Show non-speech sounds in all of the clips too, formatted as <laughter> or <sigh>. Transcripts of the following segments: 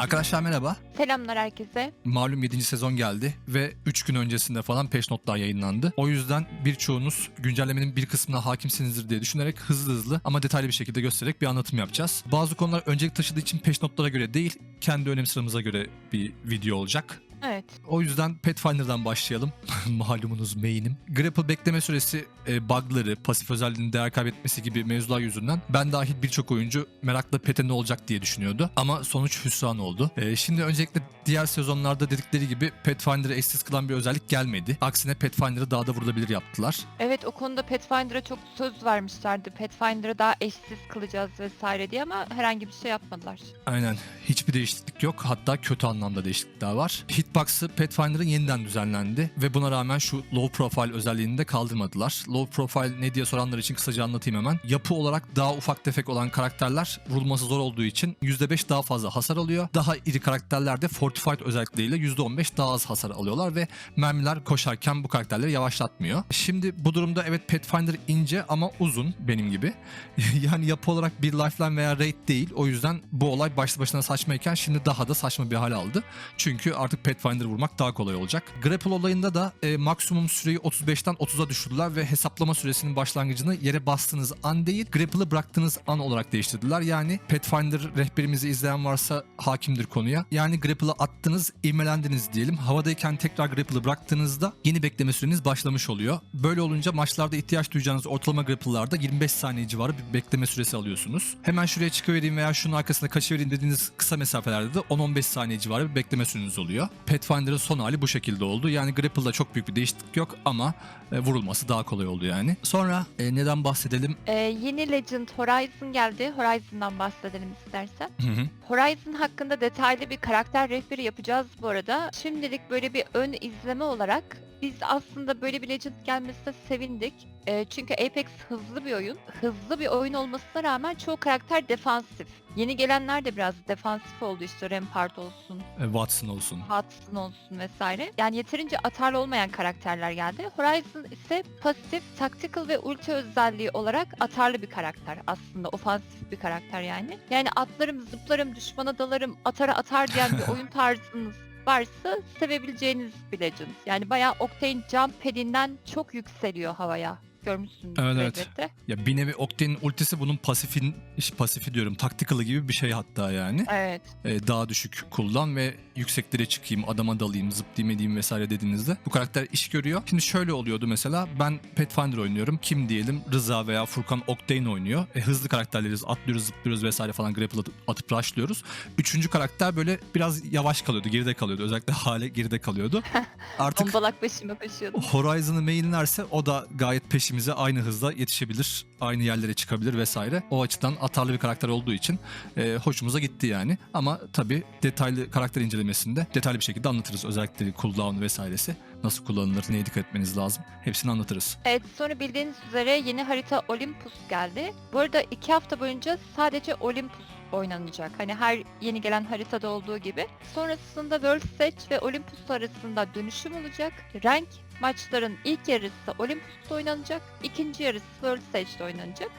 Arkadaşlar merhaba. Selamlar herkese. Malum 7. sezon geldi ve 3 gün öncesinde falan patch notlar yayınlandı. O yüzden birçoğunuz güncellemenin bir kısmına hakimsinizdir diye düşünerek hızlı hızlı ama detaylı bir şekilde göstererek bir anlatım yapacağız. Bazı konular öncelik taşıdığı için patch notlara göre değil, kendi önem sıramıza göre bir video olacak. Evet. O yüzden Pathfinder'dan başlayalım. <laughs> Malumunuz main'im. Grapple bekleme süresi, e, bug'ları, pasif özelliğinin değer kaybetmesi gibi mevzular yüzünden ben dahil birçok oyuncu merakla Pet'e ne olacak diye düşünüyordu. Ama sonuç hüsran oldu. E, şimdi öncelikle diğer sezonlarda dedikleri gibi Pathfinder'ı eşsiz kılan bir özellik gelmedi. Aksine Pathfinder'ı daha da vurulabilir yaptılar. Evet o konuda Pathfinder'a çok söz vermişlerdi. Pathfinder'ı daha eşsiz kılacağız vesaire diye ama herhangi bir şey yapmadılar. Aynen. Hiçbir değişiklik yok. Hatta kötü anlamda değişiklikler var. Hitbox'ı Pathfinder'ın yeniden düzenlendi ve buna rağmen şu low profile özelliğini de kaldırmadılar. Low profile ne diye soranlar için kısaca anlatayım hemen. Yapı olarak daha ufak tefek olan karakterler vurulması zor olduğu için %5 daha fazla hasar alıyor. Daha iri karakterler de fortified özellikleriyle %15 daha az hasar alıyorlar ve mermiler koşarken bu karakterleri yavaşlatmıyor. Şimdi bu durumda evet Pathfinder ince ama uzun benim gibi. <laughs> yani yapı olarak bir lifeline veya raid değil. O yüzden bu olay başlı başına saçmayken şimdi daha da saçma bir hal aldı. Çünkü artık Pathfinder vurmak daha kolay olacak. Grapple olayında da e, maksimum süreyi 35'ten 30'a düşürdüler ve hesaplama süresinin başlangıcını yere bastığınız an değil, Grapple'ı bıraktığınız an olarak değiştirdiler. Yani Pathfinder rehberimizi izleyen varsa hakimdir konuya. Yani Grapple'ı attınız, ivmelendiniz diyelim. Havadayken tekrar Grapple'ı bıraktığınızda yeni bekleme süreniz başlamış oluyor. Böyle olunca maçlarda ihtiyaç duyacağınız ortalama Grapple'larda 25 saniye civarı bir bekleme süresi alıyorsunuz. Hemen şuraya çıkıvereyim veya şunun arkasına kaçıvereyim dediğiniz kısa mesafelerde de 10-15 saniye civarı bir bekleme süreniz oluyor. Pathfinder'ın son hali bu şekilde oldu. Yani Grapple'da çok büyük bir değişiklik yok ama e, vurulması daha kolay oldu yani. Sonra e, neden bahsedelim? Ee, yeni Legend Horizon geldi. Horizon'dan bahsedelim istersen. Hı hı. Horizon hakkında detaylı bir karakter rehberi yapacağız bu arada. Şimdilik böyle bir ön izleme olarak biz aslında böyle bir Legend gelmesine sevindik. Ee, çünkü Apex hızlı bir oyun. Hızlı bir oyun olmasına rağmen çoğu karakter defansif. Yeni gelenler de biraz defansif oldu işte Rampart olsun, E, Watson olsun. Hudson olsun vesaire. Yani yeterince atarlı olmayan karakterler geldi. Horizon ise pasif, tactical ve ulti özelliği olarak atarlı bir karakter aslında. Ofansif bir karakter yani. Yani atlarım, zıplarım, düşmana dalarım, atara atar diyen bir <laughs> oyun tarzınız varsa sevebileceğiniz bir Legend. Yani bayağı Octane jump padinden çok yükseliyor havaya. Görmüşsünüzdür Evet, evet. Ya bir nevi Octane'in ultisi bunun pasifin, iş pasifi diyorum, tactical'ı gibi bir şey hatta yani. Evet. e, daha düşük kullan ve yükseklere çıkayım, adama dalayım, zıplayayım edeyim vesaire dediğinizde bu karakter iş görüyor. Şimdi şöyle oluyordu mesela ben Pathfinder oynuyorum. Kim diyelim Rıza veya Furkan Octane oynuyor. E, hızlı karakterleriz, atlıyoruz, zıplıyoruz vesaire falan grapple atıp, atıp rushlıyoruz. Üçüncü karakter böyle biraz yavaş kalıyordu, geride kalıyordu. Özellikle hale geride kalıyordu. <laughs> Artık Tombalak başıma koşuyordum. Horizon'ı mainlerse o da gayet peşimize aynı hızda yetişebilir. Aynı yerlere çıkabilir vesaire. O açıdan atarlı bir karakter olduğu için e, hoşumuza gitti yani. Ama tabii detaylı karakter incelemesinde detaylı bir şekilde anlatırız. Özellikleri, cooldown vesairesi. Nasıl kullanılır, neye dikkat etmeniz lazım. Hepsini anlatırız. Evet sonra bildiğiniz üzere yeni harita Olympus geldi. Bu arada iki hafta boyunca sadece Olympus oynanacak. Hani her yeni gelen haritada olduğu gibi. Sonrasında World Stage ve Olympus arasında dönüşüm olacak. Rank maçların ilk yarısı Olympus'ta oynanacak. ikinci yarısı World Stage'de oynanacak.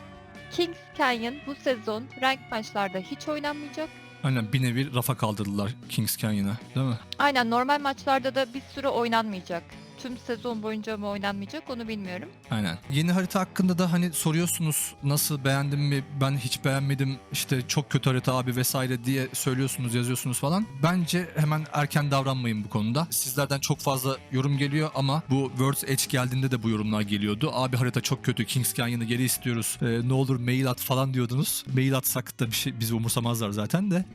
Kings Canyon bu sezon rank maçlarda hiç oynanmayacak. Aynen bir nevi rafa kaldırdılar Kings Canyon'a değil mi? Aynen normal maçlarda da bir süre oynanmayacak. Tüm sezon boyunca mı oynanmayacak onu bilmiyorum. Aynen. Yeni harita hakkında da hani soruyorsunuz nasıl beğendim mi ben hiç beğenmedim işte çok kötü harita abi vesaire diye söylüyorsunuz yazıyorsunuz falan. Bence hemen erken davranmayın bu konuda. Sizlerden çok fazla yorum geliyor ama bu World's Edge geldiğinde de bu yorumlar geliyordu. Abi harita çok kötü Kings Canyon'ı geri istiyoruz Ee, ne olur mail at falan diyordunuz. Mail atsak da bir şey bizi umursamazlar zaten de.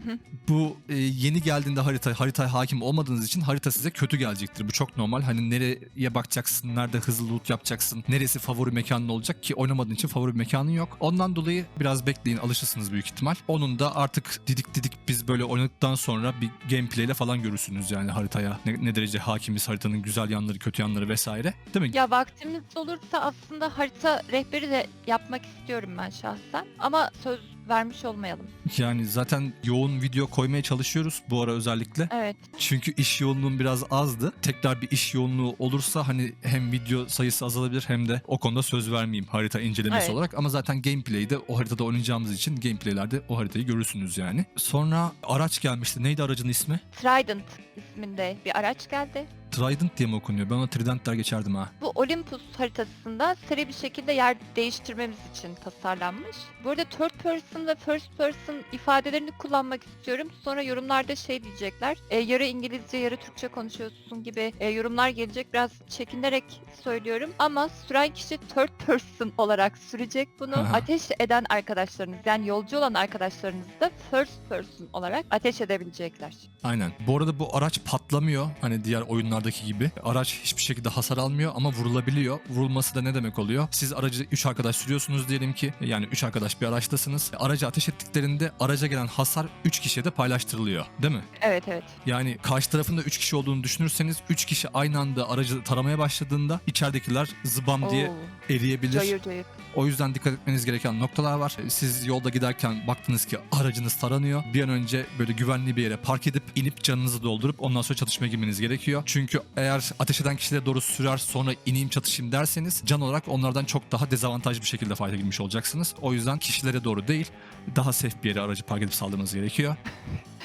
Bu e, yeni geldiğinde harita haritaya hakim olmadığınız için harita size kötü gelecektir. Bu çok normal. Hani nereye bakacaksın, nerede hızlı loot yapacaksın, neresi favori mekanın olacak ki oynamadığın için favori mekanın yok. Ondan dolayı biraz bekleyin, alışırsınız büyük ihtimal. Onun da artık didik didik biz böyle oynadıktan sonra bir gameplay ile falan görürsünüz yani haritaya. Ne, ne derece hakimiz haritanın güzel yanları, kötü yanları vesaire. Değil mi? Ya vaktimiz olursa aslında harita rehberi de yapmak istiyorum ben şahsen. Ama söz vermiş olmayalım. Yani zaten yoğun video koymaya çalışıyoruz bu ara özellikle. Evet. Çünkü iş yoğunluğum biraz azdı. Tekrar bir iş yoğunluğu olursa hani hem video sayısı azalabilir hem de o konuda söz vermeyeyim harita incelemesi Evet. olarak. Ama zaten gameplay'de o haritada oynayacağımız için gameplaylerde o haritayı görürsünüz yani. Sonra araç gelmişti. Neydi aracın ismi? Trident isminde bir araç geldi. Trident diye mi okunuyor? Ben ona Trident der geçerdim ha. Bu Olympus haritasında seri bir şekilde yer değiştirmemiz için tasarlanmış. Bu arada third person ve first person ifadelerini kullanmak istiyorum. Sonra yorumlarda şey diyecekler. E, yarı İngilizce yarı Türkçe konuşuyorsun gibi e, yorumlar gelecek. Biraz çekinerek söylüyorum. Ama süren kişi third person olarak sürecek bunu. Aha. ateş eden arkadaşlarınız yani yolcu olan arkadaşlarınız da first person olarak ateş edebilecekler. Aynen. Bu arada bu araç patlamıyor. Hani diğer oyunlardaki gibi. Araç hiçbir şekilde hasar almıyor ama vurulabiliyor. Vurulması da ne demek oluyor? Siz aracı 3 arkadaş sürüyorsunuz diyelim ki. Yani 3 arkadaş bir araçtasınız. Aracı ateş ettiklerinde araca gelen hasar 3 kişiye de paylaştırılıyor. Değil mi? Evet evet. Yani karşı tarafında 3 kişi olduğunu düşünürseniz 3 kişi aynı anda aracı taramaya başladığında içeridekiler zıbam diye Oo, eriyebilir. cayır cayır. O yüzden dikkat etmeniz gereken noktalar var. Siz yolda giderken baktınız ki aracınız taranıyor. Bir an önce böyle güvenli bir yere park edip inip canınızı doldurup ondan sonra çatışmaya girmeniz gerekiyor. Çünkü eğer ateş eden kişilere doğru sürer sonra ineyim çatışayım derseniz can olarak onlardan çok daha dezavantajlı bir şekilde fayda girmiş olacaksınız. O yüzden kişilere doğru değil daha safe bir yere aracı park edip saldırmanız gerekiyor.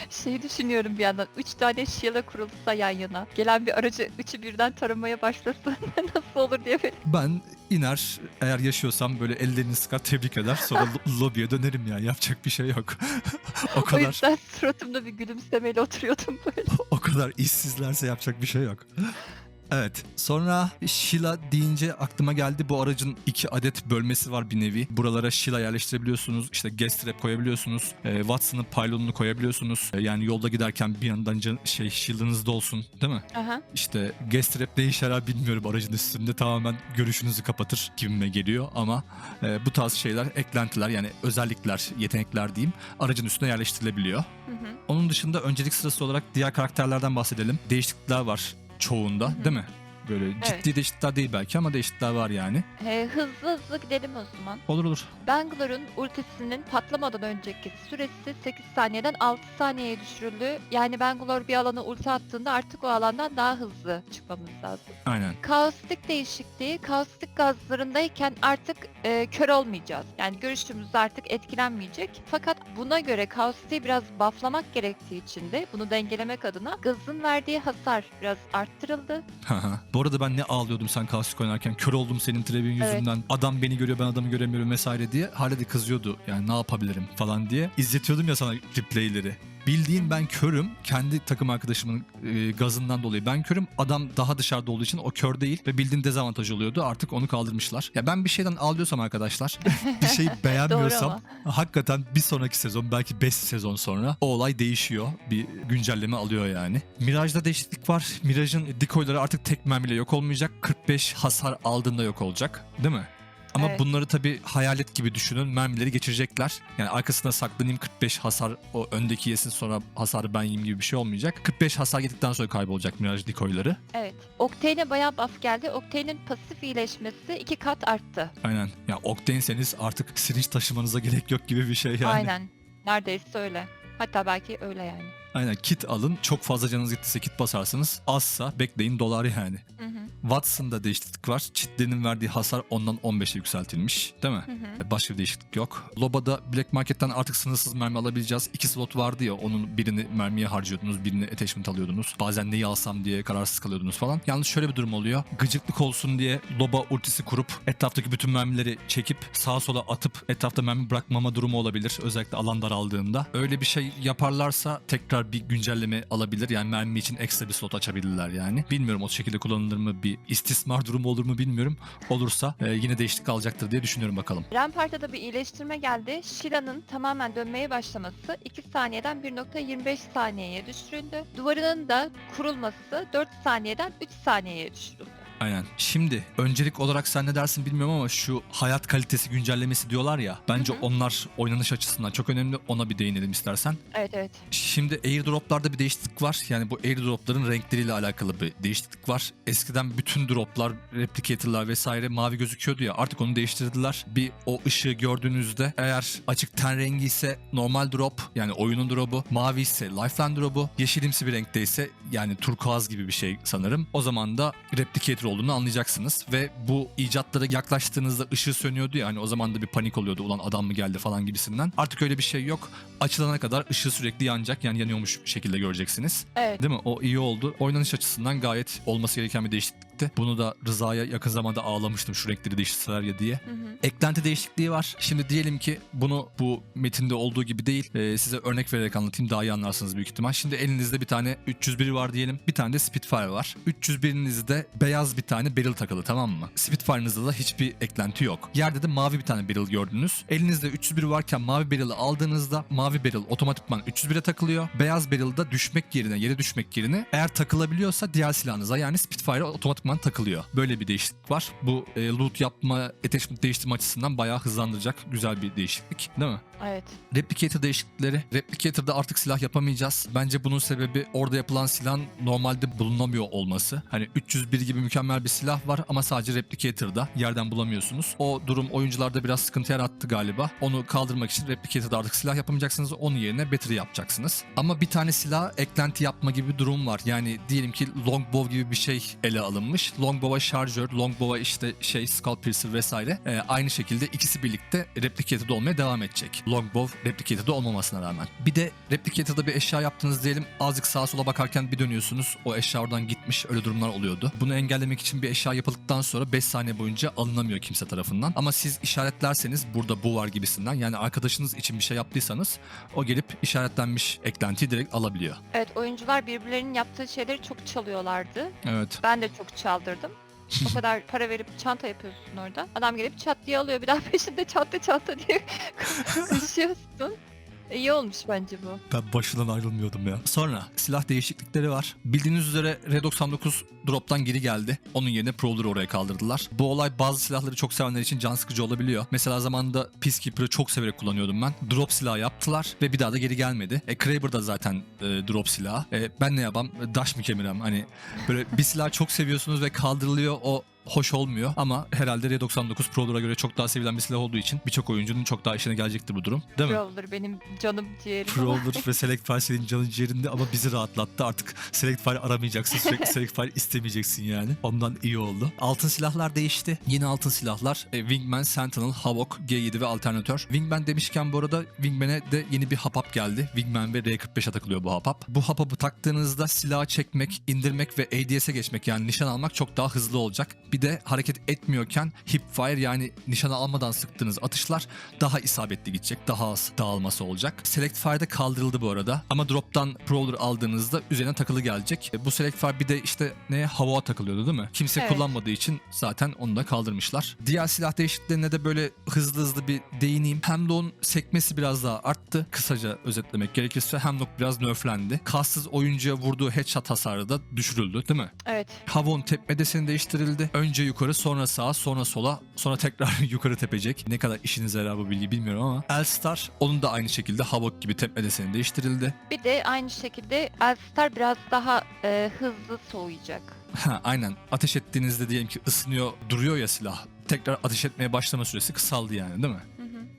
Şey düşünüyorum bir yandan. Üç tane Sheila kurulsa yan yana. Gelen bir aracı üçü birden taramaya başlasın. <laughs> Nasıl olur diye böyle. Ben iner eğer yaşıyorsam böyle ellerini sıkar tebrik eder sonra lo- lobiye dönerim yani yapacak bir şey yok. <laughs> o O kadar yüzden suratımda bir gülümsemeyle oturuyordum böyle. <laughs> o kadar işsizlerse yapacak bir şey yok. Evet. Sonra Sheila deyince aklıma geldi bu aracın iki adet bölmesi var bir nevi. Buralara Sheila yerleştirebiliyorsunuz. İşte gas trap koyabiliyorsunuz. E, Watson'ın pylonunu koyabiliyorsunuz. E, yani yolda giderken bir yandan can, şey Sheila'nız da olsun değil mi? Aha. İşte gas trap ne işe yarar bilmiyorum aracın üstünde tamamen görüşünüzü kapatır gibime geliyor ama e, bu tarz şeyler eklentiler yani özellikler yetenekler diyeyim aracın üstüne yerleştirilebiliyor. Hı hı. Onun dışında öncelik sırası olarak diğer karakterlerden bahsedelim. Değişiklikler var çoğunda değil mi? Böyle ciddi Evet. değişiklikler değil belki ama değişiklikler var yani. Ee, hızlı hızlı gidelim o zaman. Olur olur. Bangalore'un ultisinin patlamadan önceki süresi 8 saniyeden 6 saniyeye düşürüldü. Yani Bangalore bir alana ulti attığında artık o alandan daha hızlı çıkmamız lazım. Aynen. Kaustik değişikliği, kaustik gazlarındayken artık e, kör olmayacağız. Yani görüşümüz artık etkilenmeyecek. Fakat buna göre kaustiği biraz bufflamak gerektiği için de bunu dengelemek adına gazın verdiği hasar biraz arttırıldı. Haha. Bu arada ben ne ağlıyordum sen Kaustik oynarken. Kör oldum senin trebin Evet. yüzünden. Adam beni görüyor ben adamı göremiyorum vesaire diye. Hala de kızıyordu. Yani ne yapabilirim falan diye. İzletiyordum ya sana replayleri. Bildiğin ben körüm. Kendi takım arkadaşımın e, gazından dolayı ben körüm. Adam daha dışarıda olduğu için o kör değil ve bildiğin dezavantaj oluyordu. Artık onu kaldırmışlar. Ya ben bir şeyden ağlıyorsam arkadaşlar, bir <laughs> şeyi beğenmiyorsam hakikaten bir sonraki sezon belki 5 sezon sonra o olay değişiyor. Bir güncelleme alıyor yani. Mirage'da değişiklik var. Mirage'ın decoyları artık tek mermiyle yok olmayacak. 45 hasar aldığında yok olacak. Değil mi? Ama Evet. bunları tabii hayalet gibi düşünün. Mermileri geçirecekler. Yani arkasına saklanayım 45 hasar o öndeki yesin sonra hasarı ben yiyeyim gibi bir şey olmayacak. 45 hasar yedikten sonra kaybolacak Mirage decoyları. Evet. Octane'e bayağı buff geldi. Octane'in pasif iyileşmesi iki kat arttı. Aynen. Ya Octane'seniz artık syringe taşımanıza gerek yok gibi bir şey yani. Aynen. Neredeyse öyle. Hatta belki öyle yani. Aynen kit alın. Çok fazla canınız gittiyse kit basarsınız. Azsa bekleyin dolar yani. Hı. Watson'da değişiklik var. Çitlerin verdiği hasar ondan 15'e yükseltilmiş. Değil mi? Hı hı. Başka bir değişiklik yok. Loba'da Black Market'ten artık sınırsız mermi alabileceğiz. İki slot vardı ya onun birini mermiye harcıyordunuz, birini attachment alıyordunuz. Bazen neyi alsam diye kararsız kalıyordunuz falan. Yalnız şöyle bir durum oluyor. Gıcıklık olsun diye Loba ultisi kurup etraftaki bütün mermileri çekip sağa sola atıp etrafta mermi bırakmama durumu olabilir. Özellikle alan daraldığında. Öyle bir şey yaparlarsa tekrar bir güncelleme alabilir. Yani mermi için ekstra bir slot açabilirler yani. Bilmiyorum o şekilde kullanılır mı bir istismar durumu olur mu bilmiyorum. Olursa e, yine değişiklik alacaktır diye düşünüyorum bakalım. Rampart'ta da bir iyileştirme geldi. Shila'nın tamamen dönmeye başlaması 2 saniyeden 1.25 saniyeye düşürüldü. Duvarının da kurulması 4 saniyeden 3 saniyeye düşürüldü. Aynen. Şimdi öncelik olarak sen ne dersin bilmiyorum ama şu hayat kalitesi güncellemesi diyorlar ya. Bence Hı hı. onlar oynanış açısından çok önemli. Ona bir değinelim istersen. Evet evet. Şimdi airdroplarda bir değişiklik var. Yani bu airdropların renkleriyle alakalı bir değişiklik var. Eskiden bütün droplar, replicator'lar vesaire mavi gözüküyordu ya. Artık onu değiştirdiler. Bir o ışığı gördüğünüzde eğer açık ten rengi ise normal drop yani oyunun drop'u, mavi ise lifeline drop'u, yeşilimsi bir renkte ise yani turkuaz gibi bir şey sanırım. O zaman da replicator olduğunu anlayacaksınız ve bu icatlara yaklaştığınızda ışığı sönüyordu ya hani o zaman da bir panik oluyordu ulan adam mı geldi falan gibisinden. Artık öyle bir şey yok. Açılana kadar ışığı sürekli yanacak yani yanıyormuş şekilde göreceksiniz. Evet. Değil mi? O iyi oldu. Oynanış açısından gayet olması gereken bir değişiklikti. Bunu da Rıza'ya yakın zamanda ağlamıştım şu renkleri değiştirseler ya diye. Hı hı. Eklenti değişikliği var. Şimdi diyelim ki bunu bu metinde olduğu gibi değil. e, size örnek vererek anlatayım daha iyi anlarsınız büyük ihtimal. Şimdi elinizde bir tane 301 var diyelim. Bir tane de Spitfire var. 301'inizde beyaz bir tane barrel takılı tamam mı? Spitfire'ınızda da hiçbir eklenti yok. Yerde de mavi bir tane barrel gördünüz. Elinizde 301 varken mavi barrel'ı aldığınızda mavi barrel otomatikman 301'e takılıyor. Beyaz barrel'da düşmek yerine, yere düşmek yerine eğer takılabiliyorsa diğer silahınıza yani Spitfire'a otomatikman takılıyor. Böyle bir değişiklik var. Bu e, loot yapma, attachment değiştirme açısından bayağı hızlandıracak güzel bir değişiklik değil mi? Evet. Replicator değişiklikleri. Replicator'da artık silah yapamayacağız. Bence bunun sebebi orada yapılan silahın normalde bulunamıyor olması. Hani 301 gibi mükemmel bir silah var ama sadece Replicator'da yerden bulamıyorsunuz. O durum oyuncularda biraz sıkıntı yarattı galiba. Onu kaldırmak için Replicator'da artık silah yapamayacaksınız. Onun yerine battery yapacaksınız. Ama bir tane silah eklenti yapma gibi bir durum var. Yani diyelim ki longbow gibi bir şey ele alınmış. Longbow'a şarjör, longbow'a işte şey skull piercer vesaire. Ee, aynı şekilde ikisi birlikte Replicator'da olmaya devam edecek. Longbow Replicator'da olmamasına rağmen. Bir de Replicator'da bir eşya yaptınız diyelim. Azıcık sağa sola bakarken bir dönüyorsunuz. O eşya oradan gitmiş. Öyle durumlar oluyordu. Bunu engellemek için bir eşya yapıldıktan sonra 5 saniye boyunca alınamıyor kimse tarafından. Ama siz işaretlerseniz burada bu var gibisinden yani arkadaşınız için bir şey yaptıysanız o gelip işaretlenmiş eklentiyi direkt alabiliyor. Evet oyuncular birbirlerinin yaptığı şeyleri çok çalıyorlardı. Evet. Ben de çok çaldırdım. o <laughs> kadar para verip çanta yapıyorsun orada. Adam gelip çat diye alıyor. Bir daha <laughs> peşinde çanta çanta diye <laughs> koşuyorsun. İyi olmuş bence bu. Ben başından ayrılmıyordum ya. Sonra silah değişiklikleri var. Bildiğiniz üzere R99 drop'tan geri geldi. Onun yerine Prowler'ı oraya kaldırdılar. Bu olay bazı silahları çok sevenler için can sıkıcı olabiliyor. Mesela zamanında Peacekeeper'ı çok severek kullanıyordum ben. Drop silahı yaptılar ve bir daha da geri gelmedi. E, Kraber da zaten e, drop silahı. E, ben ne yapam? Daş mı kemirem? Hani böyle bir silah çok seviyorsunuz ve kaldırılıyor o hoş olmuyor ama herhalde R99 Prowler'a göre çok daha sevilen bir silah olduğu için birçok oyuncunun çok daha işine gelecektir bu durum. Değil mi? Prowler benim canım ciğerim. Prowler <laughs> ve Select File senin canın ciğerinde ama bizi rahatlattı. Artık Select File aramayacaksın. Sürekli <laughs> Select File istemeyeceksin yani. Ondan iyi oldu. Altın silahlar değişti. Yeni altın silahlar. E, Wingman, Sentinel, Havok, G7 ve Alternatör. Wingman demişken bu arada Wingman'e de yeni bir hapap geldi. Wingman ve R45'e takılıyor bu hapap. Bu hapapı taktığınızda silahı çekmek, indirmek ve ADS'e geçmek yani nişan almak çok daha hızlı olacak. Bir de hareket etmiyorken hipfire yani nişana almadan sıktığınız atışlar daha isabetli gidecek. Daha az dağılması olacak. Select Fire'da kaldırıldı bu arada. Ama drop'tan Prowler aldığınızda üzerine takılı gelecek. E, Bu Select Fire bir de işte ne hava takılıyordu değil mi? Kimse Evet. kullanmadığı için zaten onu da kaldırmışlar. Diğer silah değişikliklerine de böyle hızlı hızlı bir değineyim. Hemlock'un sekmesi biraz daha arttı. Kısaca özetlemek gerekirse Hemlock biraz nerflendi. Kassız oyuncuya vurduğu headshot hasarı da düşürüldü değil mi? Evet. Havon tepme deseni değiştirildi. Önce yukarı sonra sağa sonra sola sonra tekrar <laughs> yukarı tepecek. Ne kadar işinize yarar bu bilgi bilmiyorum ama. Elstar onun da aynı şekilde Havok gibi tepme deseni değiştirildi. Bir de aynı şekilde Elstar biraz daha e, hızlı soğuyacak. <laughs> Ha, aynen ateş ettiğinizde diyelim ki ısınıyor duruyor ya silah. Tekrar ateş etmeye başlama süresi kısaldı yani değil mi?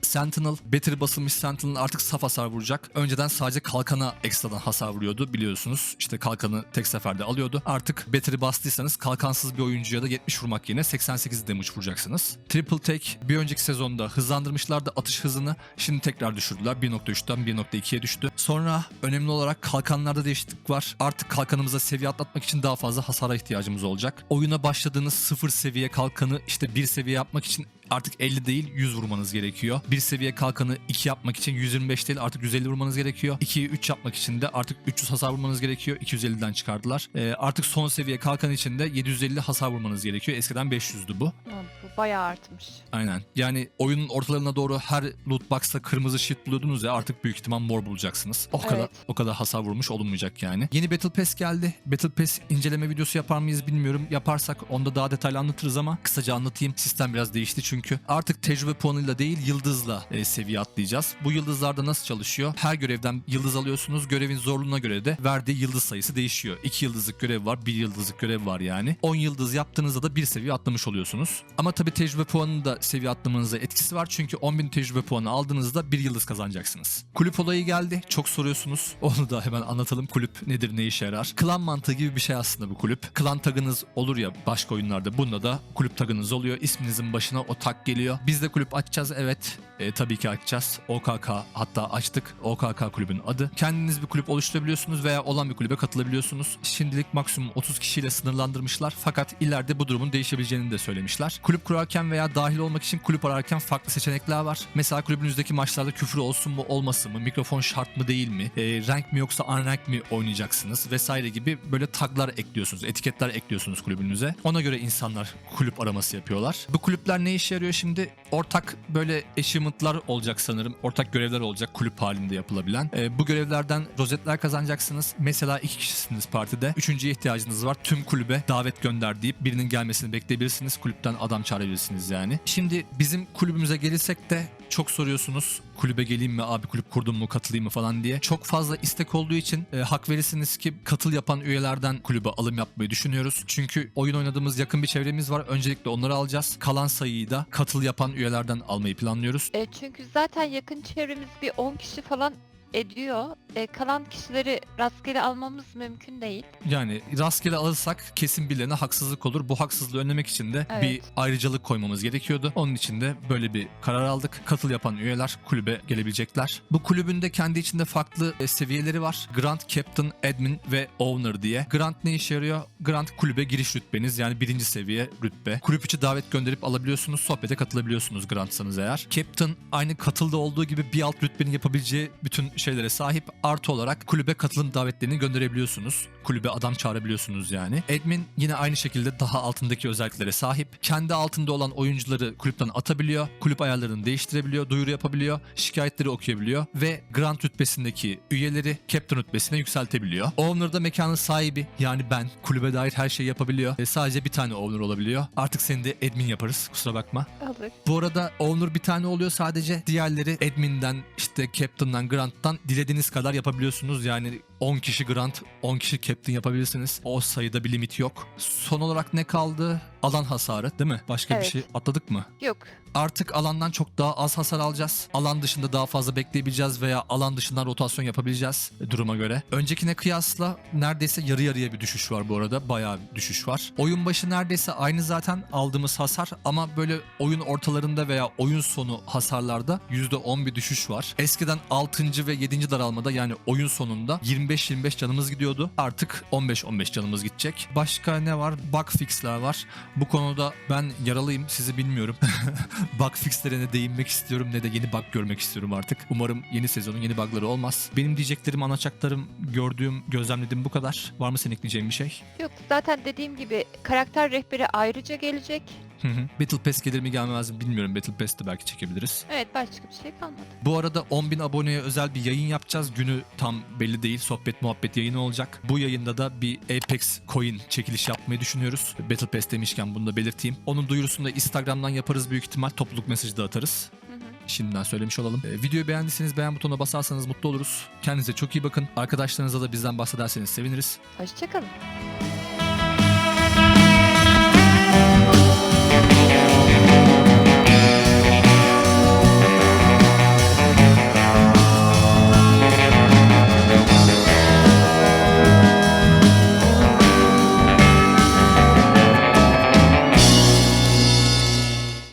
Sentinel, battery basılmış Sentinel artık saf hasar vuracak. Önceden sadece kalkana ekstradan hasar vuruyordu biliyorsunuz. İşte kalkanı tek seferde alıyordu. Artık battery bastıysanız kalkansız bir oyuncuya da 70 vurmak yerine 88 damage vuracaksınız. Triple Take bir önceki sezonda hızlandırmışlardı atış hızını. Şimdi tekrar düşürdüler. 1.3'ten 1.2'ye düştü. Sonra önemli olarak kalkanlarda değişiklik var. Artık kalkanımıza seviye atlatmak için daha fazla hasara ihtiyacımız olacak. Oyuna başladığınız sıfır seviye kalkanı işte bir seviye yapmak için artık 50 değil 100 vurmanız gerekiyor. Bir seviye kalkanı 2 yapmak için 125 değil artık 150 vurmanız gerekiyor. 2'yi 3 yapmak için de artık 300 hasar vurmanız gerekiyor. 250'den çıkardılar. Ee, artık son seviye kalkan için de 750 hasar vurmanız gerekiyor. Eskiden 500'dü bu. Bu bayağı artmış. Aynen. Yani oyunun ortalarına doğru her loot box'ta kırmızı shit buluyordunuz ya artık büyük ihtimal mor bulacaksınız. O kadar Evet. o kadar hasar vurmuş olunmayacak yani. Yeni Battle Pass geldi. Battle Pass inceleme videosu yapar mıyız bilmiyorum. Yaparsak onda daha detaylı anlatırız ama kısaca anlatayım. Sistem biraz değişti çünkü. Artık tecrübe puanıyla değil yıldızla e, seviye atlayacağız. Bu yıldızlarda nasıl çalışıyor? Her görevden yıldız alıyorsunuz. Görevin zorluğuna göre de verdiği yıldız sayısı değişiyor. 2 yıldızlık görev var, 1 yıldızlık görev var yani. 10 yıldız yaptığınızda da bir seviye atlamış oluyorsunuz. Ama tabii tecrübe puanının da seviye atlamanıza etkisi var. Çünkü 10.000 tecrübe puanı aldığınızda bir yıldız kazanacaksınız. Kulüp olayı geldi. Çok soruyorsunuz. <laughs> Onu da hemen anlatalım. Kulüp nedir, ne işe yarar? Klan mantığı gibi bir şey aslında bu kulüp. Klan tagınız olur ya başka oyunlarda. Bunda da kulüp tagınız oluyor. İsminizin başına o tag geliyor. Biz de kulüp açacağız. Evet. E, tabii ki açacağız. OKK hatta açtık. OKK kulübün adı. Kendiniz bir kulüp oluşturabiliyorsunuz veya olan bir kulübe katılabiliyorsunuz. Şimdilik maksimum 30 kişiyle sınırlandırmışlar. Fakat ileride bu durumun değişebileceğini de söylemişler. Kulüp kurarken veya dahil olmak için kulüp ararken farklı seçenekler var. Mesela kulübünüzdeki maçlarda küfür olsun mu olmasın mı? Mikrofon şart mı değil mi? E, rank mi yoksa unrank mi oynayacaksınız? Vesaire gibi böyle taglar ekliyorsunuz. Etiketler ekliyorsunuz kulübünüze. Ona göre insanlar kulüp araması yapıyorlar. Bu kulüpler ne işe yarıyor şimdi? Ortak böyle achievement'lar olacak sanırım. Ortak görevler olacak kulüp halinde yapılabilen. E, bu görevlerden rozetler kazanacaksınız. Mesela iki kişisiniz partide. Üçüncüye ihtiyacınız var. Tüm kulübe davet gönder deyip birinin gelmesini bekleyebilirsiniz. Kulüpten adam çağırabilirsiniz yani. Şimdi bizim kulübümüze gelirsek de çok soruyorsunuz. Kulübe geleyim mi abi kulüp kurdum mu katılayım mı falan diye. Çok fazla istek olduğu için e, hak verirsiniz ki katıl yapan üyelerden kulübe alım yapmayı düşünüyoruz. Çünkü oyun oynadığımız yakın bir çevremiz var. Öncelikle onları alacağız. Kalan sayıyı da katıl yapan üyelerden almayı planlıyoruz. E, çünkü zaten yakın çevremiz bir 10 kişi falan ediyor. E, kalan kişileri rastgele almamız mümkün değil. Yani rastgele alırsak kesin birilerine haksızlık olur. Bu haksızlığı önlemek için de Evet. bir ayrıcalık koymamız gerekiyordu. Onun için de böyle bir karar aldık. Katıl yapan üyeler kulübe gelebilecekler. Bu kulübün de kendi içinde farklı e, seviyeleri var. Grant, Captain, Admin ve Owner diye. Grant ne işe yarıyor? Grant kulübe giriş rütbeniz yani birinci seviye rütbe. Kulüp içi davet gönderip alabiliyorsunuz. Sohbete katılabiliyorsunuz Grant'sanız eğer. Captain aynı katılda olduğu gibi bir alt rütbenin yapabileceği bütün şeylere sahip. Artı olarak kulübe katılım davetlerini gönderebiliyorsunuz. Kulübe adam çağırabiliyorsunuz yani. Admin yine aynı şekilde daha altındaki özelliklere sahip. Kendi altında olan oyuncuları kulüpten atabiliyor. Kulüp ayarlarını değiştirebiliyor. Duyuru yapabiliyor. Şikayetleri okuyabiliyor. Ve Grand rütbesindeki üyeleri Captain rütbesine yükseltebiliyor. Owner da mekanın sahibi. Yani ben kulübe dair her şeyi yapabiliyor. E, sadece bir tane owner olabiliyor. Artık seni de admin yaparız. Kusura bakma. Alır. Bu arada owner bir tane oluyor sadece. Diğerleri admin'den işte captain'dan grant'tan dilediğiniz kadar yapabiliyorsunuz. Yani 10 kişi grant, 10 kişi captain yapabilirsiniz. O sayıda bir limit yok. Son olarak ne kaldı? Alan hasarı değil mi? Başka bir Evet. şey atladık mı? Yok. Artık alandan çok daha az hasar alacağız. Alan dışında daha fazla bekleyebileceğiz veya alan dışından rotasyon yapabileceğiz e, duruma göre. Öncekine kıyasla neredeyse yarı yarıya bir düşüş var bu arada. Bayağı bir düşüş var. Oyun başı neredeyse aynı zaten aldığımız hasar ama böyle oyun ortalarında veya oyun sonu hasarlarda %10 bir düşüş var. Eskiden 6. ve 7. daralmada yani oyun sonunda 25-25 canımız gidiyordu. Artık 15-15 canımız gidecek. Başka ne var? Bug fixler var. Bu konuda ben yaralıyım sizi bilmiyorum. <laughs> bug fixlerine değinmek istiyorum ne de yeni bug görmek istiyorum artık. Umarım yeni sezonun yeni bugları olmaz. Benim diyeceklerim, anlatacaklarım, gördüğüm, gözlemlediğim bu kadar. Var mı senin ekleyeceğin bir şey? Yok. Zaten dediğim gibi karakter rehberi ayrıca gelecek. Hı hı. Battle Pass gelir mi gelmez mi bilmiyorum. Battle Pass'te belki çekebiliriz. Evet başka bir şey kalmadı. Bu arada 10.000 aboneye özel bir yayın yapacağız. Günü tam belli değil. Sohbet muhabbet yayını olacak. Bu yayında da bir Apex coin çekiliş yapmayı düşünüyoruz. Battle Pass demişken bunu da belirteyim. Onun duyurusunu da Instagram'dan yaparız büyük ihtimal. Topluluk mesajı da atarız. Hı hı. Şimdiden söylemiş olalım. Ee, videoyu beğendiyseniz beğen butonuna basarsanız mutlu oluruz. Kendinize çok iyi bakın. Arkadaşlarınıza da bizden bahsederseniz seviniriz. Hoşçakalın.